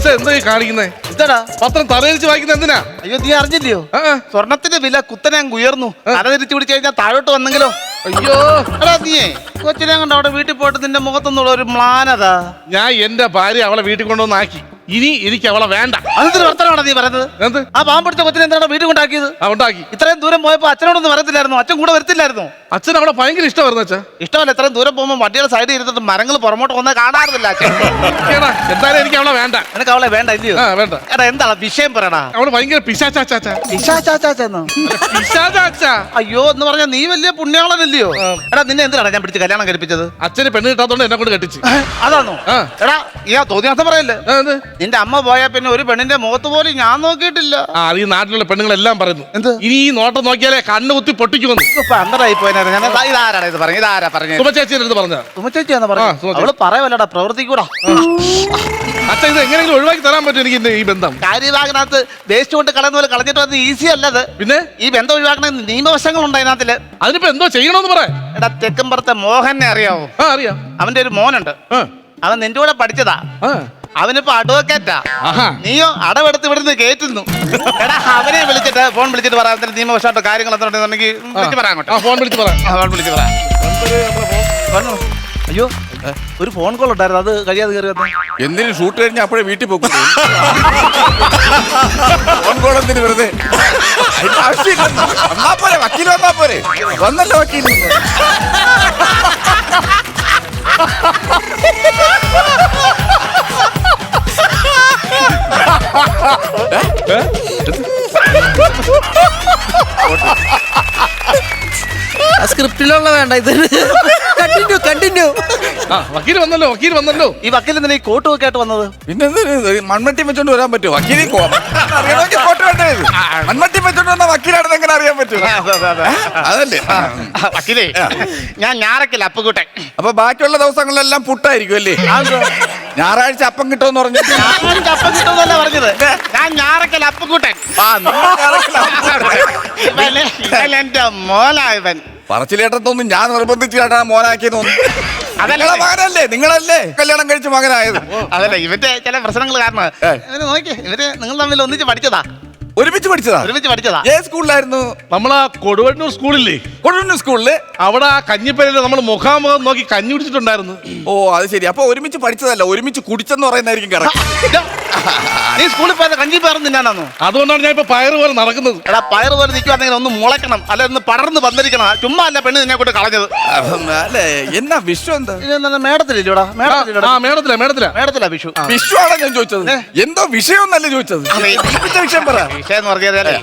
അച്ഛൻ എന്താ ഈ കാണിക്കുന്നേ? എന്താടാ പത്രം തലയിരിച്ച് വായിക്കുന്ന എന്തിനാ? അയ്യോ നീ അറിഞ്ഞില്ലയോ? ആ, ആ. സ്വർണത്തിന്റെ വില കുത്തനെ അങ്ങ് ഉയർന്നു. തലതിരിച്ചു പിടിച്ചു കഴിഞ്ഞാൽ താഴോട്ട് വന്നെങ്കിലോ? അയ്യോ. എടാ നീയേ കൊച്ചിനെ കണ്ട അവിടെ വീട്ടിൽ പോയിട്ട് നിന്റെ മുഖത്തൊന്നുള്ള ഒരു മ്ലാനത. ഞാൻ എന്റെ ഭാര്യ അവളെ വീട്ടിൽ കൊണ്ടുവന്ന് ആക്കി. ഇനി എനിക്ക് അവളെ വേണ്ട. അതെന്തൊരു വർത്തനമാണ് നീ പറയുന്നത്? എന്ത്? ആ പാവം പിടിച്ച കൊച്ചിനെ എന്താണ് വീട്ടിൽ കൊണ്ടാക്കിയത്? ആ ഉണ്ടാക്കി. ഇത്രയും ദൂരം പോയപ്പോ അച്ഛനോടൊന്നും വരത്തില്ലായിരുന്നു. അച്ഛൻ കൂടെ വരത്തില്ലായിരുന്നു. അച്ഛൻ അവളെ ഭയങ്കര ഇഷ്ടമായിരുന്നു അച്ഛാ ഇഷ്ടമല്ല ഇത്രയും ദൂരം പോകുമ്പോൾ വണ്ടിയുടെ സൈഡിൽ ഇരുന്നിട്ട് മരങ്ങൾ പുറമോട്ട് വന്നാൽ കാണാറില്ല അച്ഛൻ. ഏടാ, എന്തായാലും എനിക്ക് അവളെ വേണ്ട. എനിക്ക് അവളെ വേണ്ട ഇല്ലയോ? ആ വേണ്ട. എടാ എന്താണ് വിഷയം പറയടാ അവൾ ഭയങ്കര പിശാച്ചാച്ചാച്ചാ അയ്യോ എന്ന് പറഞ്ഞാൽ നീ വലിയ പുണ്യാളനല്ലയോ? എടാ നിന്നെ എന്തിനാണ് ഞാൻ പിടിച്ച് കല്യാണം കഴിപ്പിച്ചത്? അച്ഛന് പെണ്ണ് കിട്ടാത്തോണ്ട് എന്നെ കൊണ്ട് കെട്ടിച്ച്. അതാണോ? ആ. എടാ ഈ ആ തോന്നിയാസം പറയല്ലേ? ആ, എന്ത്? നിന്റെ അമ്മ പോയാ പിന്നെ ഒരു പെണ്ണിന്റെ മുഖത്ത് പോലും ഞാൻ നോക്കിയിട്ടില്ല. ആ അത് ഈ നാട്ടിലുള്ള പെണ്ണുങ്ങളെല്ലാം പറയുന്നു. എന്ത്? ഇനി ഈ നോട്ടം നോക്കിയാലേ കണ്ണു കുത്തി പൊട്ടിച്ചു വന്നു പോയനായിരുന്നു ഞാൻ ഇതാ- പറഞ്ഞു ഇതാരാ പറഞ്ഞു സുമ ചേച്ചിയുടെ അടുത്ത് പറഞ്ഞ ആ, പറഞ്ഞു ചേച്ചി. അവൾ പ്രവർത്തിക്കൂടാ. അച്ഛൻ ഇത് എങ്ങനെയെങ്കിലും ഒഴിവാക്കി തരാൻ പറ്റും എനിക്ക് ഈ ബന്ധം. കാര്യഭാഗനകത്ത് വേസ്റ്റ് കൊണ്ട് കളയുന്ന പോലെ കളഞ്ഞിട്ട് വന്നത് ഈസി അല്ലത്. പിന്നെ? ഈ ബന്ധം ഒഴിവാക്കണ നിയമവശങ്ങളുണ്ട് അതിനകത്തിൽ. അതിനിപ്പോ എന്തോ ചെയ്യണമെന്ന് പറ. എടാ തെക്കമ്പുറത്തെ മോഹനെ അറിയാവോ? ആ അറിയാം. അവന്റെ ഒരു മോനുണ്ട്. ആ. അവൻ നിന്റെ കൂടെ പഠിച്ചതാ. ആ. അവനിപ്പോ അഡ്വക്കേറ്റാ ആഹാ. നീയോ അടവെടുത്ത് ഇവിടുന്ന് കേറ്റുന്നു. എടാ അവനെ വിളിച്ചിട്ട് ഫോൺ വിളിച്ചിട്ട് പറയാം അതിന്റെ നിയമവശമായിട്ട് കാര്യങ്ങൾ എന്തുണ്ടെന്നുണ്ടെങ്കിൽ വിളിച്ച് പറയാൻ ഫോൺ വിളിച്ച് പറ ഫോൺ വിളിച്ച് പറയാം. അയ്യോ ഒരു ഫോൺ കോൾ ഉണ്ടായിരുന്നു. അത് കഴിയാതെ കയറി എന്തിനും ഷൂട്ട് കഴിഞ്ഞാൽ അപ്പോഴേ വീട്ടിൽ പോകും എന്തിനു വെറുതെ? എന്തിന് വെറുതെ വന്നാ പോരെ വക്കീൽ വന്നാ പോരെ. വന്നല്ലോ വക്കീൽ സ്ക്രിപ്റ്റിലുള്ള വേണ്ട ഇത് കണ്ടിന്യൂ കണ്ടിന്യൂ ആ വക്കീൽ വന്നല്ലോ വക്കീൽ വന്നല്ലോ. ഈ വക്കീൽ എന്തിനാ ഈ കോട്ട് ഒക്കെ ആയിട്ട് വന്നത്? പിന്നെ എന്തിനു മൺമട്ടി വെച്ചോണ്ട് വരാൻ പറ്റുമോ? വക്കീലി അറിയണമെങ്കിൽ ഫോട്ടോ വേണ്ടേ ഇത്? മൺമട്ടി വെച്ചോണ്ട് വന്ന അറിയാൻ പറ്റും. അതല്ലേ. വക്കീലേ ഞാൻ ഞാറക്കില്ല അപ്പുകൂട്ടെ അപ്പൊ ബാക്കിയുള്ള ദിവസങ്ങളിലെല്ലാം പുട്ടായിരിക്കും അല്ലേ? ഞായറാഴ്ച അപ്പം കിട്ടുമെന്ന് പറഞ്ഞു ഞാൻ അപ്പം കിട്ടുമെന്നല്ല പറഞ്ഞത്? ഞാൻ ഞാറക്കല്ല അപ്പുകൂട്ടൻ ഞായറാഴ്ച കിട്ടും. ഇവൻ എന്റെ മോനാ ഇവൻ പറച്ചിലേട്ടത്തൊന്നും ഞാൻ നിർബന്ധിച്ചിട്ടാ മോനാക്കിയെന്ന് അതല്ല. നിങ്ങളെ മകനല്ലേ? നിങ്ങളല്ലേ കല്യാണം കഴിച്ച് മകനായത്? അതല്ല ഇവന്റെ ചില പ്രശ്നങ്ങൾ കാരണം. ഇവർ നോക്കി ഇവർ നിങ്ങൾ തമ്മിൽ ഒന്നിച്ച് പഠിച്ചതാ. ഒരുമിച്ച് പഠിച്ചതാ. ഒരുമിച്ച് പഠിച്ചതാ. ഏ സ്കൂളിലായിരുന്നു? നമ്മളാ കൊടുവണ്ണൂർ സ്കൂളില്ലേ? കൊടുവണ്ണൂർ സ്കൂളിൽ? അവിടെ ആ കഞ്ഞിപ്പരയിൽ നമ്മൾ മുഖാമുഖം നോക്കി കഞ്ഞി കുടിച്ചിട്ടുണ്ടായിരുന്നു. ഓ അത് ശരി. അപ്പൊ ഒരുമിച്ച് പഠിച്ചതല്ല ഒരുമിച്ച് കുടിച്ചെന്ന് പറയുന്നതായിരിക്കും കറക്റ്റ് നീ സ്കൂളിൽ പോയത് കഞ്ചി പേർന്ന് തിന്നാനാന്നോ? അതുകൊണ്ടാണ് ഞാൻ ഇപ്പൊ പയറ് പോലെ നടക്കുന്നത്. എടാ പയറ് പോലെ നിൽക്കുവാണെങ്കിൽ ഒന്ന് മുളയ്ക്കണം അല്ലെ ഒന്ന് പടർന്ന് വന്നിരിക്കണം. ചുമ്മാ അല്ല പെണ്ണ് നിന്നെ കൊണ്ട് കളഞ്ഞത്. അല്ലേ എന്നാ വിഷു എന്താ? മേടത്തിലില്ലോടാ ആ മേടത്തിലില്ലടാ മേഡത്തില മേഡത്തില മേടത്തിലാ വിഷു. വിഷു ആണോ ഞാൻ ചോദിച്ചത്? എന്തോ വിഷയം എന്നല്ല ചോദിച്ചത്. വിഷയം പറ. വിഷയം പറഞ്ഞാലേ.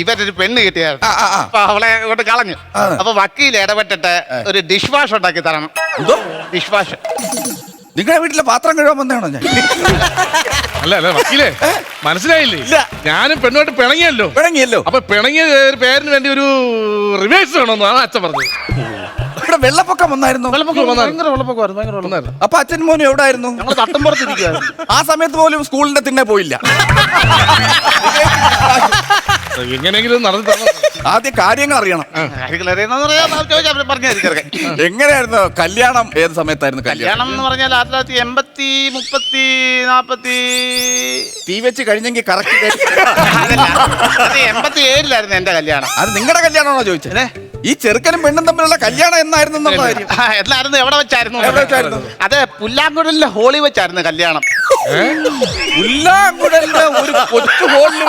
ഇവരൊരു പെണ്ണ് കിട്ടിയായിരുന്നു. അപ്പൊ അവളെ ഇങ്ങോട്ട് കളഞ്ഞു. അപ്പൊ വക്കീൽ ഇടപെട്ടിട്ട് ഒരു ഡിഷ് വാഷ് ഉണ്ടാക്കി തരണം. Dish wash. നിങ്ങളുടെ വീട്ടിലെ പാത്രം കഴുകാൻ വന്നതാണോ ഞാൻ? അല്ല അല്ല വക്കീലേ മനസ്സിലായില്ലേ? ഇല്ല. ഞാനും പെണ്ണുമായിട്ട് പിണങ്ങിയല്ലോ. പിണങ്ങിയല്ലോ. അപ്പൊ പിണങ്ങിയ പേരിന് വേണ്ടി ഒരു റിവേഴ്സ് വേണമെന്നാണ് അച്ഛൻ പറഞ്ഞത്. ഇവിടെ വെള്ളപ്പൊക്കം വന്നായിരുന്നു. ഭയങ്കര വെള്ളപ്പൊക്കമായിരുന്നു ഭയങ്കര. അപ്പൊ അച്ഛൻ മോനും എവിടെ ആയിരുന്നു ഞങ്ങൾ ആ സമയത്ത് പോലും സ്കൂളിന്റെ തിന്നെ പോയില്ല. എങ്ങനെയെങ്കിലും നടന്നു തരണം. ആദ്യം കാര്യങ്ങൾ അറിയണം. ചോദിച്ചാൽ പറഞ്ഞായിരിക്കും എങ്ങനെയായിരുന്നു കല്യാണം? ഏത് സമയത്തായിരുന്നു കല്യാണം? കല്യാണം എന്ന് പറഞ്ഞാൽ ആയിരത്തി തൊള്ളായിരത്തി എൺപത്തി മുപ്പത്തി നാപ്പത്തി തീ വെച്ച് കഴിഞ്ഞെങ്കിൽ കറക്റ്റ് അതല്ല എൺപത്തി ഏഴിലായിരുന്നു എന്റെ കല്യാണം. അത് നിങ്ങളുടെ കല്യാണമാണോ ചോദിച്ചത്? ഈ ചെറുക്കനും പെണ്ണും തമ്മിലുള്ള കല്യാണം എന്നായിരുന്നു എന്നുള്ള കാര്യം. ആ, എല്ലായിരുന്നു എവിടെ വെച്ചായിരുന്നു? വെച്ചായിരുന്നു? അതെ പുല്ലാങ്കുഴലിലെ ഹോളി വെച്ചായിരുന്നു കല്യാണം. ഉല്ലാങ്കുഴലിന്റെ ഒരു കൊച്ചു ഹോളിൽ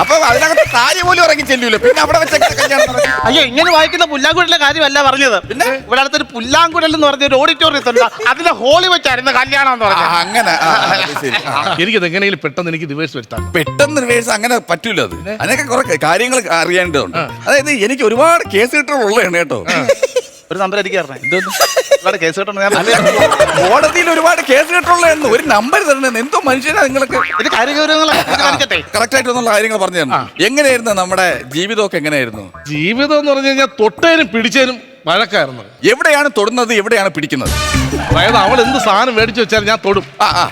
അപ്പൊ അതിനകത്ത് താരി പോലും ഇറങ്ങി ചെല്ലൂല്ലോ പിന്നെ അവിടെ വെച്ച കല്യാണം നടക്കും. അയ്യോ ഇങ്ങനെ വായിക്കുന്ന പുല്ലാങ്കുഴലിലെ കാര്യമല്ല പറഞ്ഞത്. പിന്നെ? ഇവിടെ അടുത്തൊരു പുല്ലാങ്കുഴൽ എന്ന് പറഞ്ഞ ഒരു ഓഡിറ്റോറിയത്തിൽ ഉണ്ട് അതിലെ ഹോളി വെച്ചായിരുന്നു കല്യാണം എന്ന് ആ, പറഞ്ഞത് അങ്ങനെ. ആ, അത് ശരി. ആ. എനിക്കത് എങ്ങനെയെങ്കിലും പെട്ടെന്ന് എനിക്ക് റിവേഴ്സ് വരുത്താം പെട്ടെന്ന് റിവേഴ്സ് അങ്ങനെ പറ്റൂല അത്. അതിനൊക്കെ കുറെ കാര്യങ്ങൾ അറിയേണ്ടതുണ്ട്. അതായത് എനിക്ക് ഒരുപാട് കേസ് കിട്ടുള്ളതാണ് കേട്ടോ. ഒരു നമ്പർ എനിക്ക് തരണേ. ഇവിടെ കേസ് കിട്ടണം ഞാൻ കോടതിയിൽ ഒരുപാട് കേസ് കിട്ടുള്ളതെന്ന് ഒരു നമ്പർ തരണം എന്തോ മനുഷ്യനാ നിങ്ങൾക്ക് കറക്റ്റ് ആയിട്ടുള്ള കാര്യങ്ങൾ പറഞ്ഞു തരണം. എങ്ങനെയായിരുന്നു നമ്മുടെ ജീവിതമൊക്കെ എങ്ങനെയായിരുന്നു? ജീവിതം എന്ന് പറഞ്ഞു കഴിഞ്ഞാൽ തൊട്ടേനും പിടിച്ചേനും വഴക്കായിരുന്നു. എവിടെയാണ് തൊടുന്നത് എവിടെയാണ് പിടിക്കുന്നത്? അതായത് അവൾ എന്ത് സാധനം മേടിച്ചു വെച്ചാൽ ഞാൻ തൊടും.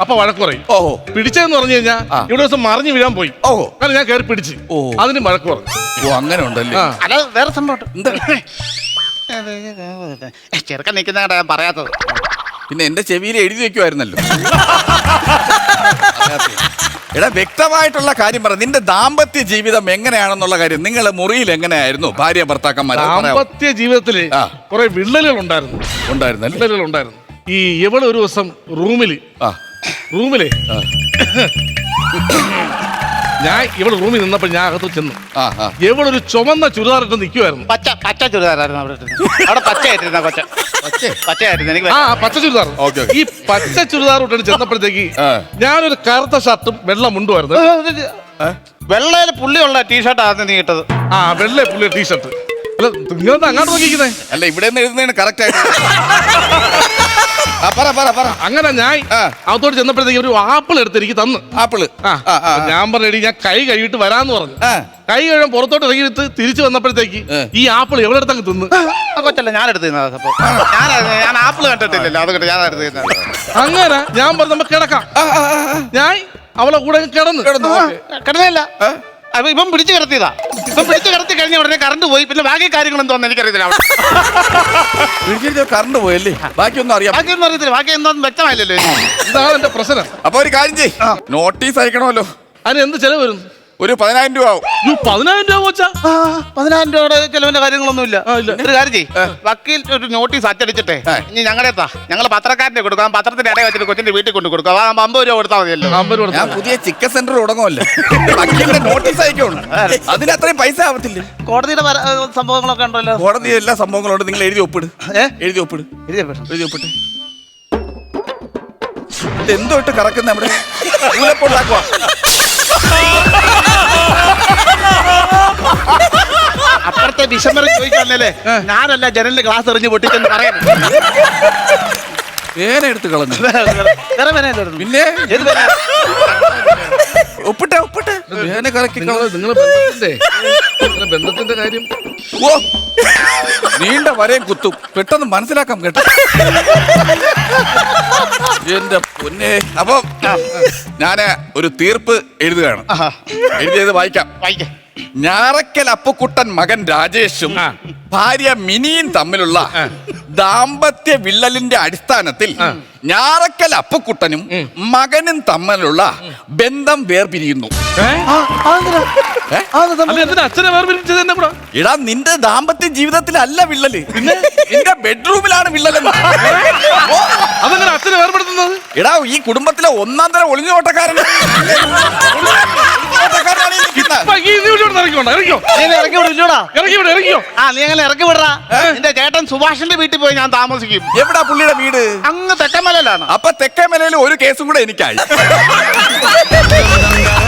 അപ്പൊ വഴക്ക് പറയും. ഓഹോ. പിടിച്ചതെന്ന് പറഞ്ഞു കഴിഞ്ഞാൽ ഇവിടെ ദിവസം മറിഞ്ഞു വീഴാൻ പോയി. ഓഹോ. കാരണം ഞാൻ കയറി പിടിച്ച്. ഓ. അതിന് വഴക്ക് പറഞ്ഞു ഓ അങ്ങനെ ഉണ്ടല്ലേ? അല്ല വേറെ സംഭവം എന്താ? ചെറുക്കൻ നിൽക്കുന്ന ഞാൻ പറയാത്തത്. പിന്നെ എന്റെ ചെവിയിൽ എഴുതി വെക്കുമായിരുന്നല്ലോ എടാ വ്യക്തമായിട്ടുള്ള കാര്യം പറ. നിന്റെ ദാമ്പത്യ ജീവിതം എങ്ങനെയാണെന്നുള്ള കാര്യം. നിങ്ങളെ മുറിയിൽ എങ്ങനെയായിരുന്നു? ഭാര്യ ഭർത്താക്കന്മാർ ദാമ്പത്യ ജീവിതത്തിൽ ആ. കുറെ വിള്ളലുകൾ ഉണ്ടായിരുന്നു. ഉണ്ടായിരുന്നു വിള്ളലുകൾ ഉണ്ടായിരുന്നു. ഈ ഇവൾ ഒരു ദിവസം റൂമിൽ ആ. റൂമിലെ ഞാൻ ഇവൾ റൂമിൽ നിന്നപ്പോൾ ഞാൻ അകത്ത് ചെന്നു. ആ ആ. ഇവളൊരു ചുമന്ന ചുരിദാർ ഇട്ട് നിൽക്കുമായിരുന്നു പച്ച പച്ച ചുരിദാറായിരുന്നു അവിടെ ഇട്ടിരുന്നത്. അവിടെ പച്ചയായിട്ടിരുന്ന കൊച്ച പച്ചയായിരുന്നു എനിക്ക് ആ പച്ച. ചുരിദാർ. Okay, okay. ഈ പച്ച ചുരിദാർ ഇട്ടാണ് ചെന്നപ്പോഴത്തേക്ക് ആ. ഞാനൊരു കറുത്ത ഷർട്ടും വെള്ള മുണ്ടുമായിരുന്നു വെള്ളയിൽ പുള്ളിയുള്ള ആദ്യം നീ ഇട്ടത്. ആ വെള്ള പുള്ളിയ ടീഷർട്ട്. അല്ല നിങ്ങളെന്താ അങ്ങോട്ട് നോക്കിക്കുന്നേ അല്ല ഇവിടെ നിന്ന് എഴുതുന്നതിന് കറക്റ്റ് ആയിട്ട് പറ പറ പറ. അങ്ങനെ ഞാൻ. അകത്തോട്ട് ചെന്നപ്പോഴത്തേക്ക് ഒരു ആപ്പിൾ എടുത്ത് എനിക്ക് തന്നു. ആപ്പിൾ. ഞാൻ പറഞ്ഞു ഞാൻ കൈ കഴുകിട്ട് വരാന്ന് പറഞ്ഞു. കൈ കഴുകാൻ പുറത്തോട്ട് ഇറങ്ങിയിട്ട് തിരിച്ചു വന്നപ്പോഴത്തേക്ക് ഈ ആപ്പിൾ എവിടെ അടുത്തങ്ങ് തിന്ന് കൊച്ചല്ല ഞാൻ അപ്പൊ ഞാൻ ഞാൻ ആപ്പിൾ കണ്ടിട്ടില്ലല്ലോ അതുകൊണ്ട് ഞാൻ അങ്ങനെ ഞാൻ പറഞ്ഞു നമുക്ക് കിടക്കാം. ഞാൻ അവളെ കൂടെ കിടന്നു. കിടന്നു, കിടന്നില്ല. അപ്പൊ ഇപ്പം പിടിച്ചു കിടത്തിയതാ. ഇവൻ പിടിച്ചു കിടത്തി കഴിഞ്ഞ ഉടനെ കറണ്ട് പോയി. പിന്നെ ബാക്കി കാര്യങ്ങൾ എന്തോന്ന് എനിക്കറിയത്തില്ല അവിടെ. വീട്ടിൽ കറണ്ട് പോയല്ലേ? ബാക്കിയൊന്നും അറിയാം. ബാക്കിയൊന്നും അറിയത്തില്ല. ബാക്കി എന്തോന്നും വ്യക്തമായില്ലല്ലോ എന്താണ് ഇതാണ് എന്റെ പ്രശ്നം. അപ്പൊ ഒരു കാര്യം ചെയ് നോട്ടീസ് അയക്കണമല്ലോ. അതിന് എന്ത് ചെലവ് വരും? ഒരു പതിനായിരം രൂപ ആവും. പതിനായിരം രൂപ വെച്ചാ? ആ, പതിനായിരം രൂപയുടെ ചെലവിന്റെ കാര്യങ്ങളൊന്നും ഇല്ല. ഒരു കാര്യം ചെയ്യ്. വക്കീൽ ഒരു നോട്ടീസ് അച്ചടിച്ചിട്ടെ. ഇനി ഞങ്ങളുടെ എത്താ. ഞങ്ങൾ പത്രക്കാരനെ കൊടുക്കാം. പത്രത്തിന്റെ ഇടയിൽ വെച്ചിട്ട് കൊച്ചിന്റെ വീട്ടിൽ കൊണ്ട് കൊടുക്കാം. അതാ അമ്പത് രൂപ കൊടുത്താൽ മതിയല്ലോ. നമ്പർ കൊടുത്താ ഞാൻ പുതിയ ചിക്കൻ സെന്റർ തുടങ്ങുമല്ലേ വക്കീലിന്റെ നോട്ടീസ് അയക്കുന്നു അതിന് അത്രയും പൈസ ആവത്തില്ല? കോടതിയുടെ പര- ഏ, സംഭവങ്ങളൊക്കെ ഉണ്ടല്ലോ. കോടതി എല്ലാ സംഭവങ്ങളോട് നിങ്ങൾ എഴുതി ഒപ്പിട്. ഏ? എഴുതി ഒപ്പിട്. എഴുതി ഒപ്പിട്ട് ഇത് എന്തോ ഇട്ട് കറക്കുന്ന നമ്മുടെ ഊലപ്പുണ്ടാക്കുവാ. അപ്പുറത്തെ വിശമ്പരം ചോദിക്കാന്നല്ലേ? ഞാനല്ല ജനലിന്റെ ഗ്ലാസ് എറിഞ്ഞ് പൊട്ടിച്ചെന്ന് പറയാൻ വേന എടുത്ത് കളഞ്ഞു. വേറെ പിന്നെ? ഏത് ഒപ്പിട്ടെ ഒപ്പിട്ടെ. വേന കറക്കി നിങ്ങൾ കളഞ്ഞു. നിങ്ങൾ ബന്ധത്തിന്റെ കാര്യം? ഓ. നീണ്ട വരയും കുത്തും. പെട്ടെന്ന് മനസ്സിലാക്കാം കേട്ടോ. എന്റെ പൊന്നെ. അപ്പൊ ഞാൻ ഒരു തീർപ്പ് എഴുതുകയാണ്. എഴുതിയത് വായിക്കാം. വായിക്കേ. ഞാറക്കൽ അപ്പുക്കുട്ടൻ മകൻ രാജേഷും ഭാര്യ മിനിയും തമ്മിലുള്ള ദാമ്പത്യ വിള്ളലിന്റെ അടിസ്ഥാനത്തിൽ ഞാറക്കൽ അപ്പുക്കുട്ടനും മകനും തമ്മിലുള്ള ബന്ധം വേർപിരിയുന്നു. അച്ഛനെ വേർപിരിച്ചത് എന്നെ കൂടെ? എടാ നിന്റെ ദാമ്പത്യ ജീവിതത്തിലല്ല വിള്ളൽ. നിന്റെ ബെഡ്റൂമിലാണ് വിള്ളലെന്ന്. അതങ്ങനെ അച്ഛനെ വേർപെടുത്തുന്നത് എടാ ഈ കുടുംബത്തിലെ ഒന്നാം തരം ഒളിഞ്ഞു ഓട്ടക്കാരൻ ചേട്ടൻ സുഭാഷിന്റെ വീട്ടിൽ പോയി ഞാൻ താമസിക്കും. എവിടാ പുള്ളിയുടെ വീട്? അങ്ങ് തെക്കമലയിലാണ്. അപ്പൊ തെക്കേമലയിൽ ഒരു കേസും കൂടെ എനിക്കായി.